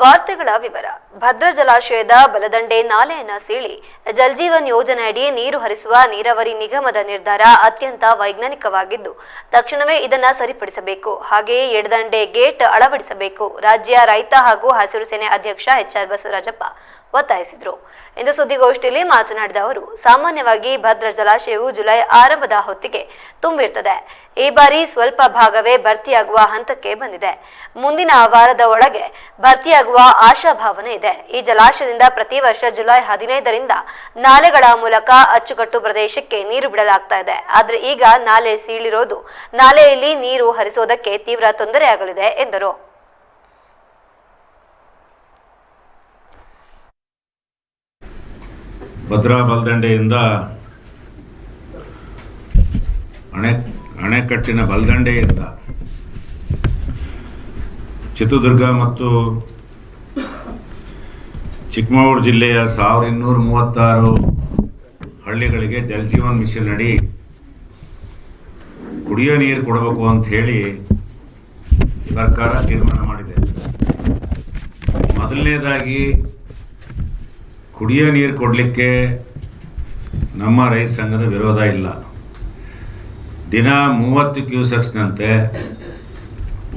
ವಾರ್ತೆಗಳ ವಿವರ. ಭದ್ರಾ ಜಲಾಶಯದ ಬಲದಂಡೆ ನಾಲೆಯನ್ನ ಸೀಳಿ ಜಲ್ಜೀವನ್ ಯೋಜನೆಯಡಿ ನೀರು ಹರಿಸುವ ನೀರಾವರಿ ನಿಗಮದ ನಿರ್ಧಾರ ಅತ್ಯಂತ ವೈಜ್ಞಾನಿಕವಾಗಿದ್ದು, ತಕ್ಷಣವೇ ಇದನ್ನ ಸರಿಪಡಿಸಬೇಕು. ಹಾಗೆಯೇ ಎಡದಂಡೆ ಗೇಟ್ ಅಳವಡಿಸಬೇಕು. ರಾಜ್ಯ ರೈತ ಹಾಗೂ ಹಸಿರು ಸೇನೆ ಅಧ್ಯಕ್ಷ ಎಚ್ ಆರ್ ಬಸವರಾಜಪ್ಪ ಒತ್ತಾಯಿಸಿದರು. ಇಂದು ಸುದ್ದಿಗೋಷ್ಠಿಯಲ್ಲಿ ಮಾತನಾಡಿದ ಅವರು, ಸಾಮಾನ್ಯವಾಗಿ ಭದ್ರಾ ಜಲಾಶಯವು ಜುಲೈ ಆರಂಭದ ಹೊತ್ತಿಗೆ ತುಂಬಿರ್ತದೆ. ಈ ಬಾರಿ ಸ್ವಲ್ಪ ಭಾಗವೇ ಭರ್ತಿಯಾಗುವ ಹಂತಕ್ಕೆ ಬಂದಿದೆ. ಮುಂದಿನ ವಾರದ ಒಳಗೆ ಭರ್ತಿಯಾಗುವ ಆಶಾಭಾವನೆ ಇದೆ. ಈ ಜಲಾಶಯದಿಂದ ಪ್ರತಿ ವರ್ಷ ಜುಲೈ ಹದಿನೈದರಿಂದ ನಾಲೆಗಳ ಮೂಲಕ ಅಚ್ಚುಕಟ್ಟು ಪ್ರದೇಶಕ್ಕೆ ನೀರು ಬಿಡಲಾಗ್ತಾ ಇದೆ. ಆದ್ರೆ ಈಗ ನಾಲೆ ಸೀಳಿರೋದು, ನಾಲೆಯಲ್ಲಿ ನೀರು ಹರಿಸೋದಕ್ಕೆ ತೀವ್ರ ತೊಂದರೆಯಾಗಲಿದೆ ಎಂದರು. ಭದ್ರಾ ಬಲ್ದಂಡೆಯಿಂದ ಅಣೆ ಅಣೆಕಟ್ಟಿನ ಬಲದಂಡೆಯಿಂದ ಚಿತ್ರದುರ್ಗ ಮತ್ತು ಚಿಕ್ಕಮಗಳೂರು ಜಿಲ್ಲೆಯ ಸಾವಿರದ ಇನ್ನೂರ ಮೂವತ್ತಾರು ಹಳ್ಳಿಗಳಿಗೆ ಜಲಜೀವನ್ ಮಿಷನ್ ಅಡಿ ಕುಡಿಯೋ ನೀರು ಕೊಡಬೇಕು ಅಂತ ಹೇಳಿ ಸರ್ಕಾರ ತೀರ್ಮಾನ ಮಾಡಿದೆ. ಮೊದಲನೇದಾಗಿ ಕುಡಿಯೋ ನೀರು ಕೊಡಲಿಕ್ಕೆ ನಮ್ಮ ರೈತ ಸಂಘದ ವಿರೋಧ ಇಲ್ಲ. ದಿನ ಮೂವತ್ತು ಕ್ಯೂಸೆಕ್ಸ್ನಂತೆ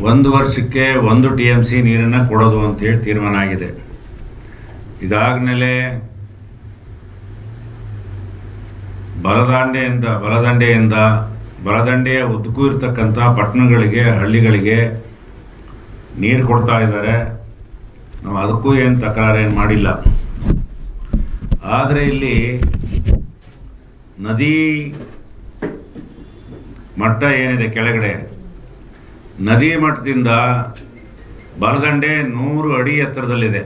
ಒಂದು ವರ್ಷಕ್ಕೆ ಒಂದು ಟಿ ಎಂ ಸಿ ನೀರನ್ನು ಕೊಡೋದು ಅಂತೇಳಿ ತೀರ್ಮಾನ ಆಗಿದೆ. ಇದಾಗಲೇ ಬಲದಾಂಡೆಯಿಂದ, ಬಲದಂಡೆಯಿಂದ, ಬಲದಂಡೆಯ ಉದ್ದಕ್ಕೂ ಇರತಕ್ಕಂಥ ಪಟ್ಟಣಗಳಿಗೆ, ಹಳ್ಳಿಗಳಿಗೆ ನೀರು ಕೊಡ್ತಾ ಇದ್ದಾರೆ. ನಾವು ಅದಕ್ಕೂ ಏನು ತಕರಾರೇನು ಮಾಡಿಲ್ಲ. ಆದರೆ ಇಲ್ಲಿ ನದಿ ಮಟ್ಟ ಏನಿದೆ ಕೆಳಗಡೆ? ನದಿ ಮಟ್ಟದಿಂದ ಬಲದಂಡೆ ನೂರು ಅಡಿ ಎತ್ತರದಲ್ಲಿದೆ.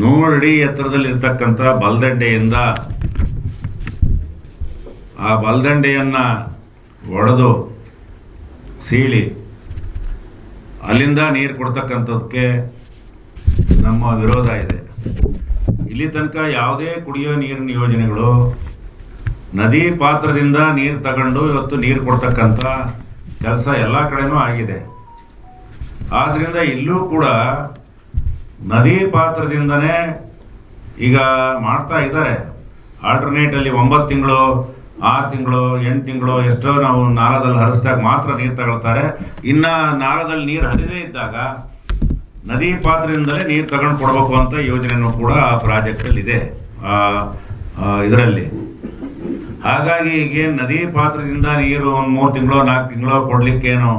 ನೂರು ಅಡಿ ಎತ್ತರದಲ್ಲಿರ್ತಕ್ಕಂಥ ಬಲದಂಡೆಯಿಂದ ಆ ಬಲದಂಡೆಯನ್ನ ಒಡೆದು ಸೀಳಿ ಅಲ್ಲಿಂದ ನೀರು ಕೊಡ್ತಕ್ಕಂಥದ್ದಕ್ಕೆ ನಮ್ಮ ವಿರೋಧ ಇದೆ. ಇಲ್ಲಿ ತನಕ ಯಾವುದೇ ಕುಡಿಯೋ ನೀರಿನ ಯೋಜನೆಗಳು ನದಿ ಪಾತ್ರದಿಂದ ನೀರು ತಗೊಂಡು ಇವತ್ತು ನೀರು ಕೊಡ್ತಕ್ಕಂಥ ಕೆಲಸ ಎಲ್ಲ ಕಡೆನೂ ಆಗಿದೆ. ಆದ್ದರಿಂದ ಇಲ್ಲೂ ಕೂಡ ನದಿ ಪಾತ್ರದಿಂದನೇ ಈಗ ಮಾಡ್ತಾ ಇದ್ದಾರೆ. ಆಲ್ಟರ್ನೇಟ್ ಅಲ್ಲಿ ಒಂಬತ್ತು ತಿಂಗಳು, ಆರು ತಿಂಗಳು, ಎಂಟು ತಿಂಗಳು ಎಷ್ಟೋ ನಾವು ನಾಲದಲ್ಲಿ ಹರಿಸಿದಾಗ ಮಾತ್ರ ನೀರು ತಗೊಳ್ತಾರೆ. ಇನ್ನ ನಾಲದಲ್ಲಿ ನೀರು ಹರಿದೇ ಇದ್ದಾಗ ನದಿ ಪಾತ್ರದಿಂದಲೇ ನೀರು ತಗೊಂಡು ಕೊಡಬೇಕು ಅಂತ ಯೋಜನೆಯೂ ಕೂಡ ಆ ಪ್ರಾಜೆಕ್ಟಲ್ಲಿ ಇದೆ ಇದರಲ್ಲಿ. ಹಾಗಾಗಿ ಈಗೇನು ನದಿ ಪಾತ್ರದಿಂದ ನೀರು ಒಂದು ಮೂರು ತಿಂಗಳು ನಾಲ್ಕು ತಿಂಗಳು ಕೊಡಲಿಕ್ಕೇನು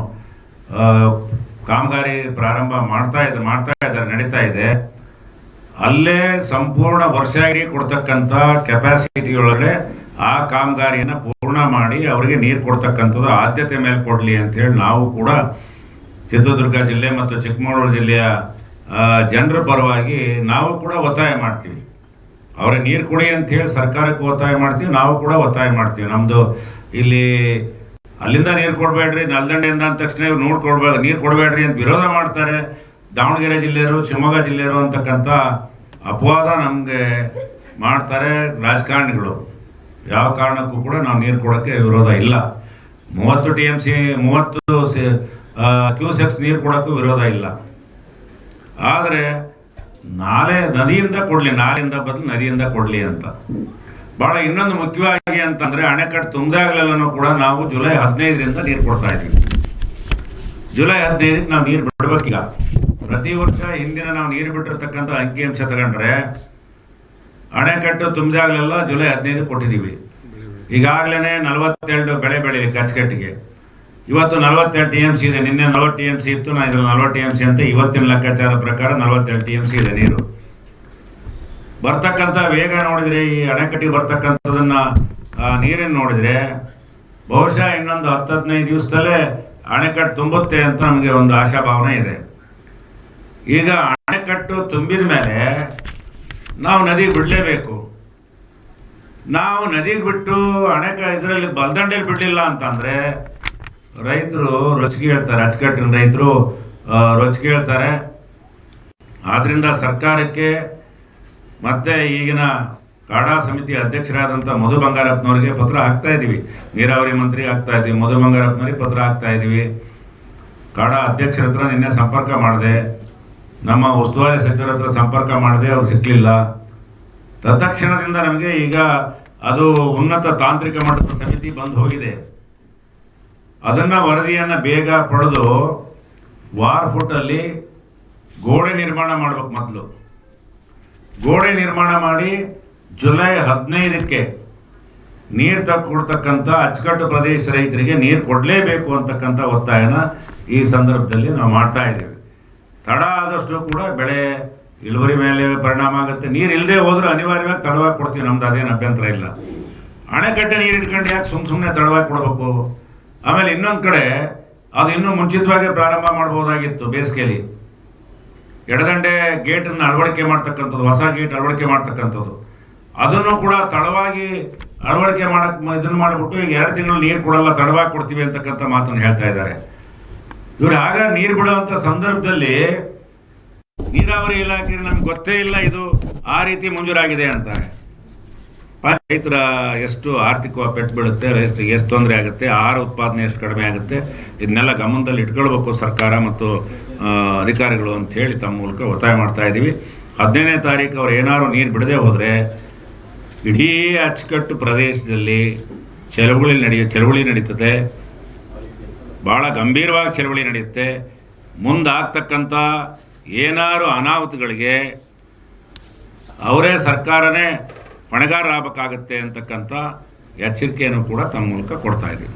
ಕಾಮಗಾರಿ ಪ್ರಾರಂಭ ಮಾಡ್ತಾ ಇದ್ದಾರೆ ಮಾಡ್ತಾ ಇದ್ದಾರೆ ನಡೀತಾ ಇದೆ. ಅಲ್ಲೇ ಸಂಪೂರ್ಣ ವರ್ಷ ಇಡೀ ಕೊಡ್ತಕ್ಕಂಥ ಕೆಪಾಸಿಟಿ ಆ ಕಾಮಗಾರಿಯನ್ನು ಪೂರ್ಣ ಮಾಡಿ ಅವರಿಗೆ ನೀರು ಕೊಡ್ತಕ್ಕಂಥದ್ದು ಆದ್ಯತೆ ಮೇಲೆ ಕೊಡಲಿ ಅಂತೇಳಿ ನಾವು ಕೂಡ ಚಿತ್ರದುರ್ಗ ಜಿಲ್ಲೆ ಮತ್ತು ಚಿಕ್ಕಮಗಳೂರು ಜಿಲ್ಲೆಯ ಜನರ ಪರವಾಗಿ ನಾವು ಕೂಡ ಒತ್ತಾಯ ಮಾಡ್ತೀವಿ. ಅವ್ರಿಗೆ ನೀರು ಕೊಡಿ ಅಂತ ಹೇಳಿ ಸರ್ಕಾರಕ್ಕೆ ಒತ್ತಾಯ ಮಾಡ್ತೀವಿ, ನಾವು ಕೂಡ ಒತ್ತಾಯ ಮಾಡ್ತೀವಿ. ನಮ್ಮದು ಇಲ್ಲಿ ಅಲ್ಲಿಂದ ನೀರು ಕೊಡಬೇಡ್ರಿ, ನಲ್ದಂಡೆಯಿಂದ ಅಂದ ತಕ್ಷಣ ಇವ್ರು ನೋಡ್ಕೊಡ್ಬೇಡ ನೀರು ಕೊಡಬೇಡ್ರಿ ಅಂತ ವಿರೋಧ ಮಾಡ್ತಾರೆ. ದಾವಣಗೆರೆ ಜಿಲ್ಲೆಯರು ಶಿವಮೊಗ್ಗ ಜಿಲ್ಲೆಯರು ಅಂತಕ್ಕಂಥ ಅಪವಾದ ನಮಗೆ ಮಾಡ್ತಾರೆ ರಾಜಕಾರಣಿಗಳು. ಯಾವ ಕಾರಣಕ್ಕೂ ಕೂಡ ನಾವು ನೀರು ಕೊಡೋಕ್ಕೆ ವಿರೋಧ ಇಲ್ಲ. ಮೂವತ್ತು ಟಿ ಎಂ ಸಿ, ಮೂವತ್ತು ಕ್ಯೂಸೆಕ್ಸ್ ನೀರು ಕೊಡೋಕ್ಕೂ ವಿರೋಧ ಇಲ್ಲ. ಆದರೆ ನಾಲೆ ನದಿಯಿಂದ ಕೊಡಲಿ ನಾಲೆಯಿಂದ ಬದಲು ನದಿಯಿಂದ ಕೊಡಲಿ ಅಂತ. ಬಹಳ ಇನ್ನೊಂದು ಮುಖ್ಯವಾಗಿ ಅಂತಂದ್ರೆ ಅಣೆಕಟ್ಟು ತುಂಬಿದಾಗಲೆಲ್ಲನೂ ಕೂಡ ನಾವು ಜುಲೈ ಹದಿನೈದರಿಂದ ನೀರು ಕೊಡ್ತಾ ಇದ್ದೀವಿ. ಜುಲೈ ಹದಿನೈದಕ್ಕೆ ನಾವು ನೀರು ಬಿಡ್ಬೇಕೀಗ. ಪ್ರತಿ ವರ್ಷ ಹಿಂದಿನ ನಾವು ನೀರು ಬಿಟ್ಟಿರ್ತಕ್ಕಂಥ ಅಂಕಿಅಂಶ ತಗೊಂಡ್ರೆ ಅಣೆಕಟ್ಟು ತುಂಬಿದಾಗಲೆಲ್ಲ ಜುಲೈ ಹದಿನೈದು ಕೊಟ್ಟಿದ್ದೀವಿ ಈಗಾಗಲೇ ನಲವತ್ತೆರಡು ಬೆಳೆ ಬೆಳೀಲಿ ಅಚ್ಚುಕಟ್ಟಿಗೆ ಇವತ್ತು ನಲವತ್ತೆರಡು ಟಿ ಎಂ ಸಿ ಇದೆ. ನಿನ್ನೆ ನಲವತ್ತು ಟಿ ಎಂ ಸಿ ಇತ್ತು ನಾನು ಇದ್ರಲ್ಲಿ ನಲವತ್ತು ಟಿ ಎಂ ಸಿ ಅಂತ ಇವತ್ತಿನ ಲೆಕ್ಕಾಚಾರ ಪ್ರಕಾರ ನಲವತ್ತೆರಡು ಟಿ ಎಂ ಸಿ ಇದೆ ನೀರು. ಬರ್ತಕ್ಕಂಥ ವೇಗ ನೋಡಿದ್ರೆ ಈ ಅಣೆಕಟ್ಟಿಗೆ ಬರ್ತಕ್ಕಂಥದನ್ನ ಆ, ನೀರನ್ನು ನೋಡಿದ್ರೆ ಬಹುಶಃ ಇನ್ನೊಂದು ಹತ್ತು ಹದಿನೈದು ದಿವಸದಲ್ಲೇ ಅಣೆಕಟ್ಟು ತುಂಬುತ್ತೆ ಅಂತ ನಮಗೆ ಒಂದು ಆಶಾಭಾವನೆ ಇದೆ. ಈಗ ಅಣೆಕಟ್ಟು ತುಂಬಿದ ಮೇಲೆ ನಾವು ನದಿಗೆ ಬಿಡಲೇಬೇಕು. ನಾವು ನದಿಗೆ ಬಿಟ್ಟು ಅಣೆಕ ಇದರಲ್ಲಿ ಬಲ್ದಂಡೆಯಲ್ಲಿ ಬಿಡಲಿಲ್ಲ ಅಂತಂದ್ರೆ ರೈತರು ರೊಚ್ಚಿಗೆ ಹೇಳ್ತಾರೆ, ಅಚ್ಚುಕಟ್ಟಿನ ರೈತರು ರೊಚ್ಚಿಗೆ ಹೇಳ್ತಾರೆ. ಆದ್ರಿಂದ ಸರ್ಕಾರಕ್ಕೆ ಮತ್ತೆ ಈಗಿನ ಕಾಡಾ ಸಮಿತಿ ಅಧ್ಯಕ್ಷರಾದಂಥ ಮಧು ಬಂಗಾರಪ್ಪನವರಿಗೆ ಪತ್ರ ಹಾಕ್ತಾ ಇದ್ದೀವಿ ನೀರಾವರಿ ಮಂತ್ರಿ ಆಗ್ತಾ ಇದ್ದೀವಿ ಮಧು ಬಂಗಾರಪ್ಪನವರಿಗೆ ಪತ್ರ ಹಾಕ್ತಾ ಇದ್ದೀವಿ ಕಾಡಾ ಅಧ್ಯಕ್ಷರ ಹತ್ರ ನಿನ್ನೆ ಸಂಪರ್ಕ ಮಾಡಿದೆ. ನಮ್ಮ ಉಸ್ತುವಾರಿ ಸಚಿವರ ಹತ್ರ ಸಂಪರ್ಕ ಮಾಡಿದೆ, ಅವ್ರು ಸಿಕ್ಕಲಿಲ್ಲ ತತ್ಕ್ಷಣದಿಂದ ನಮಗೆ ಈಗ ಅದು ಉನ್ನತ ತಾಂತ್ರಿಕ ಮಟ್ಟದ ಸಮಿತಿ ಬಂದು ಹೋಗಿದೆ. ಅದನ್ನ ವರದಿಯನ್ನ ಬೇಗ ಪಡೆದು ವಾರ್ ಫುಟ್ಟಲ್ಲಿ ಗೋಡೆ ನಿರ್ಮಾಣ ಮಾಡಬೇಕು ಮೊದಲು. ಗೋಡೆ ನಿರ್ಮಾಣ ಮಾಡಿ ಜುಲೈ ಹದಿನೈದಕ್ಕೆ ನೀರು ತಕ್ಕ ಕೊಡ್ತಕ್ಕಂಥ ಅಚ್ಚುಕಟ್ಟು ಪ್ರದೇಶ ರೈತರಿಗೆ ನೀರು ಕೊಡಲೇಬೇಕು ಅಂತಕ್ಕಂಥ ಒತ್ತಾಯನ ಈ ಸಂದರ್ಭದಲ್ಲಿ ನಾವು ಮಾಡ್ತಾ ಇದ್ದೀವಿ. ತಡ ಆದಷ್ಟು ಕೂಡ ಬೆಳೆ ಇಳುವರಿ ಮೇಲೆ ಪರಿಣಾಮ ಆಗುತ್ತೆ. ನೀರು ಇಲ್ಲದೆ ಹೋದ್ರೆ ಅನಿವಾರ್ಯವಾಗಿ ತಡವಾಗಿ ಕೊಡ್ತೀವಿ. ನಮ್ದು ಅದೇನು ಅಭ್ಯಂತರ ಇಲ್ಲ. ಅಣೆಕಟ್ಟೆ ನೀರು ಇಟ್ಕೊಂಡು ಯಾಕೆ ಸುಮ್ ಸುಮ್ಮನೆ ತಡವಾಗಿ ಕೊಡಬೇಕು? ಆಮೇಲೆ ಇನ್ನೊಂದು ಕಡೆ ಅದು ಇನ್ನೂ ಮುಂಚಿತವಾಗಿ ಪ್ರಾರಂಭ ಮಾಡ್ಬೋದಾಗಿತ್ತು ಬೇಸಿಗೆಯಲ್ಲಿ. ಎಡದಂಡೆ ಗೇಟನ್ನು ಅಳವಡಿಕೆ ಮಾಡ್ತಕ್ಕಂಥದ್ದು, ಹೊಸ ಗೇಟ್ ಅಳವಡಿಕೆ ಮಾಡ್ತಕ್ಕಂಥದ್ದು. ಅದನ್ನು ಕೂಡ ತಡವಾಗಿ ಅಳವಡಿಕೆ ಮಾಡಕ್ ಇದನ್ನು ಮಾಡಿಬಿಟ್ಟು ಈಗ ಎರಡು ತಿಂಗಳು ನೀರು ಕೊಡಲ್ಲ ತಡವಾಗಿ ಕೊಡ್ತೀವಿ ಅಂತಕ್ಕಂಥ ಮಾತನ್ನು ಹೇಳ್ತಾ ಇದ್ದಾರೆ. ಇವ್ರು ಆಗ ನೀರು ಬಿಡುವಂಥ ಸಂದರ್ಭದಲ್ಲಿ ನೀರಾವರಿ ಇಲಾಖೆ ನಮ್ಗೆ ಗೊತ್ತೇ ಇಲ್ಲ ಇದು ಆ ರೀತಿ ಮಂಜೂರಾಗಿದೆ ಅಂತಾರೆ. ರೈತರ ಎಷ್ಟು ಆರ್ಥಿಕವಾಗಿ ಪೆಟ್ಟು ಬೀಳುತ್ತೆ, ರೈತರಿಗೆ ಎಷ್ಟು ತೊಂದರೆ ಆಗುತ್ತೆ, ಆಹಾರ ಉತ್ಪಾದನೆ ಎಷ್ಟು ಕಡಿಮೆ ಆಗುತ್ತೆ, ಇದನ್ನೆಲ್ಲ ಗಮನದಲ್ಲಿ ಇಟ್ಕೊಳ್ಬೇಕು ಸರ್ಕಾರ ಮತ್ತು ಅಧಿಕಾರಿಗಳು ಅಂತ ಹೇಳಿ ತಮ್ಮ ಮೂಲಕ ಒತ್ತಾಯ ಮಾಡ್ತಾ ಇದ್ದೀವಿ. ಹದಿನೈದನೇ ತಾರೀಕು ಅವ್ರು ಏನಾದ್ರು ನೀರು ಬಿಡದೆ ಹೋದರೆ, ಇಡೀ ಅಚ್ಚುಕಟ್ಟು ಪ್ರದೇಶದಲ್ಲಿ ಚಳವಳಿ ನಡೆಯ, ಚಳವಳಿ ನಡೀತದೆ. ಭಾಳ ಗಂಭೀರವಾಗಿ ಚಳವಳಿ ನಡೆಯುತ್ತೆ. ಮುಂದಾಗ್ತಕ್ಕಂಥ ಏನಾರು ಅನಾಹುತಗಳಿಗೆ, ಅವರೇ ಸರ್ಕಾರನೇ ಹೊಣೆಗಾರರಾಗಬೇಕಾಗತ್ತೆ ಅಂತಕ್ಕಂಥ ಎಚ್ಚರಿಕೆಯನ್ನು ಕೂಡ ತಮ್ಮ ಮೂಲಕ ಕೊಡ್ತಾ ಇದ್ದೀವಿ.